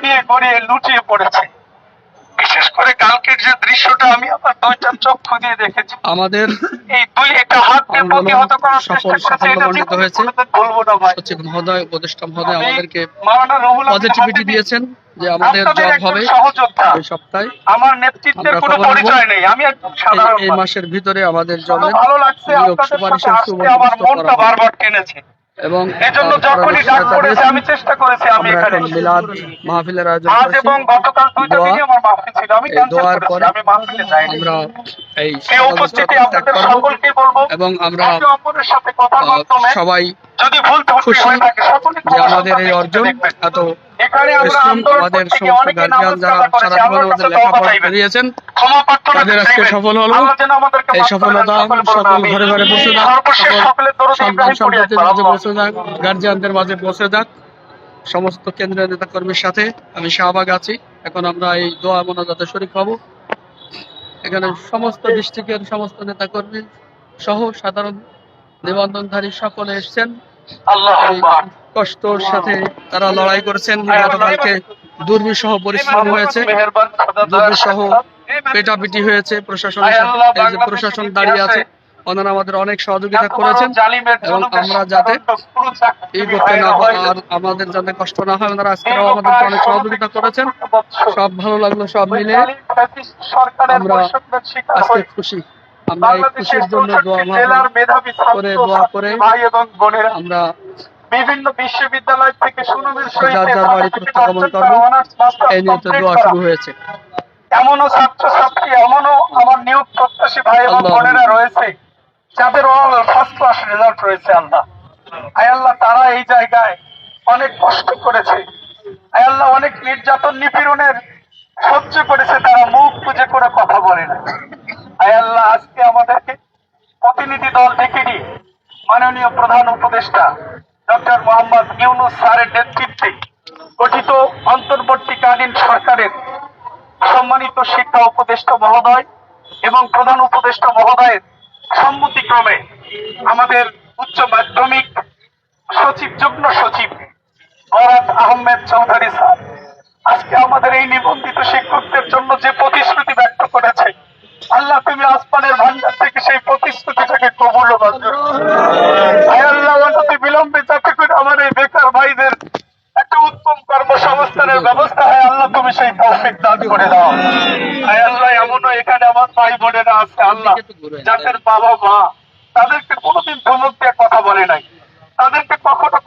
গড়িয়ে গড়িয়ে লুটিয়ে পড়েছে। বিশেষ করে কালকের যে দৃশ্যটা আমি আমার দুইটা চক্ষু দিয়ে দেখেছি। আমাদের এই দুই একটা হাতকে প্রতিহত করার চেষ্টা করেছে এটা জীবনে হয়েছে। ভুলবো না ভাই। সচিব মহোদয় উপদেষ্টা মহোদয় আমাদেরকে মাওলানা রুহুল আমিন পজিটিভিটি দিয়েছেন যে আমাদের জব হবে এই সপ্তাহে। আমার নেতৃত্বের কোনো পরিচয় নেই আমি এই- সাধারণ এই মাসের ভিতরে আমাদের জবের ভালো লাগছে আপনাদের সাথে আমার মনটা বারবার টেনেছে এবং এজন্য যখনই ডাক পড়েছে আমি চেষ্টা করেছি আমি আমরা এখানে মিলাদ মাহফিলের আয়োজন আজ এবং গতকাল দুইটা দিনই আমার মাহফিল ছিল আমি ক্যান্সেল করেছি আমি মাহফিলে যাইনি। আমরা এই উপস্থিতি আপনাদের সকলকে বলব এবং আমরা অপরের সাথে কথা মাধ্যমে সবাই যদি ভুল ত্রুটি থাকে সকলে আমাদের এই অর্জন এত এখানে আমরা পরিশ্রম আন্দোলন আমাদের সমস্ত গার্জিয়ান যারা সারা জীবন আমাদের লেখাপড়া করিয়েছেন তাদের আজকে সফল হলো। আল্লাহ যেন আমাদেরকে এই মাফ করে দেন, সফলতা সকল ঘরে ঘরে পৌঁছে যাক সকল সন্তান সন্ততির মাঝে পৌঁছে যাক গার্জিয়ানদের মাঝে পৌঁছে যাক। সমস্ত কেন্দ্রীয় নেতা কর্মীর সাথে আমি শাহবাগ আছি। এখন আমরা এই দোয়া মোনাজাতে শরীক হব। এখানে সমস্ত ডিস্ট্রিক্টের সমস্ত নেতা কর্মী সহ সাধারণ নিবন্ধনধারী সকলে এসছেন। আল্লাহ। কষ্টর সাথে তারা লড়াই করেছেন। গতকালকে দুর্বিষহ পরিশ্রম হয়েছে। দুর্বিষহ পেটাপিটি হয়েছে প্রশাসনের সাথে। প্রশাসন দাঁড়িয়ে আছে, ওনারা আমাদের অনেক সহযোগিতা করেছেন এবং আমরা যাতে এই করতে না হয় আর আমাদের যাতে কষ্ট না হয়, ওনারা আজকেও আমাদেরকে অনেক সহযোগিতা করেছেন। সব ভালো লাগল সব মিলে। আমরা আজকে খুশি। আমরা এই খুশির জন্য দোয়া করে দোয়া করে আমরা বিভিন্ন বিশ্ববিদ্যালয় থেকে সুনামের সহিত। শুরু হয়েছে। এমনও ছাত্র ছাত্রী এমনও আমার নিয়োগ প্রত্যাশী ভাই এবং বোনেরা রয়েছে যাদের অল ফার্স্ট ক্লাস রেজাল্ট রয়েছে আল্লাহ। আয় আল্লাহ তারা এই জায়গায় অনেক কষ্ট করেছে। আয় আল্লাহ অনেক নির্যাতন নিপীড়নের সহ্য করেছে তারা মুখ খুঁজে করে কথা বলে না। আয় আল্লাহ আজকে আমাদেরকে প্রতিনিধি দল ডেকে নিয়ে মাননীয় প্রধান উপদেষ্টা ডক্টর মোহাম্মদ ইউনুস স্যারের নেতৃত্বে গঠিত অন্তর্বর্তীকালীন সরকারের সম্মানিত শিক্ষা উপদেষ্টা মহোদয় এবং প্রধান উপদেষ্টা মহোদয়ের সম্মতিক্রমে আমাদের উচ্চ মাধ্যমিক সচিব, যুগ্ম সচিব বরাত আহমেদ চৌধুরী স্যার। আজকে আমাদের এই নিবন্ধিত শিক্ষকদের জন্য যে প্রতিশ্রুতি ব্যক্ত করেছে, আল্লাহ তুমি আসমানের ভান্ডার থেকে সেই প্রতিশ্রুতিটাকে কবুল মঞ্জুর করো। আয় আল্লাহ অনতি বিলম্বে যাতে করে আমার এই ভাইদের একটা উত্তম কর্মসংস্থানের ব্যবস্থা হয়, আল্লাহ তুমি সেই তৌফিক দান করে দাও। হায় আল্লাহ, এমনও এখানে আমার ভাই বোনেরা আছে, আল্লাহ, যাদের বাবা মা, তাদেরকে কোনোদিন ধমক দিয়ে কথা বলে নাই। তাদেরকে কখনো